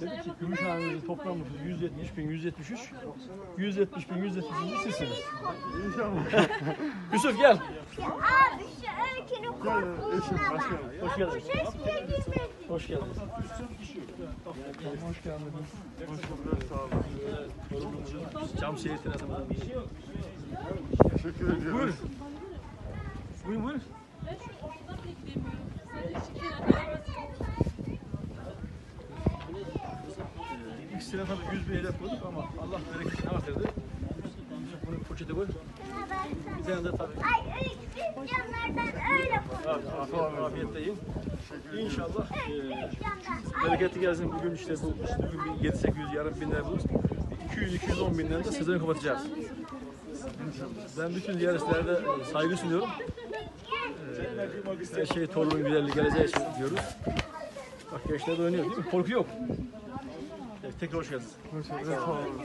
Dedi ki Gümüşhane'nin toplam nüfusu 170 bin 173. 170 bin 173. sizsiniz. İnşallah. Yusuf gel. Abi şu öykünün korktuğuna bak. Hoş girmedi. Hoş geldiniz. Hoş geldiniz. Hoş bulduk. Sağ olun. Cam seyirtine zaman. Teşekkür ediyorum. Buyurun. Buyurun buyurun. İlk sene tabii 100 bin hedef koyduk ama Allah bereketini artırdı. Bunu poşete koy. Bir tane de tabii. Ay öykü biz canlardan öyle konuşuyoruz. Afiyet, afiyetle yiyin. İnşallah e, Canlar. bereketli gelsin. Bugün işte bu bugün bir 7-800 yarın bin lira buluruz. 200-210 binden de sezonu kapatacağız. Ben bütün ziyaretlerde e, saygı sunuyorum. Her şey torunun güzelliği geleceği için diyoruz. Bak gençler de oynuyor değil mi? Korku yok. Tekrar hoş geldiniz. Hoş bulduk. Sağ olun.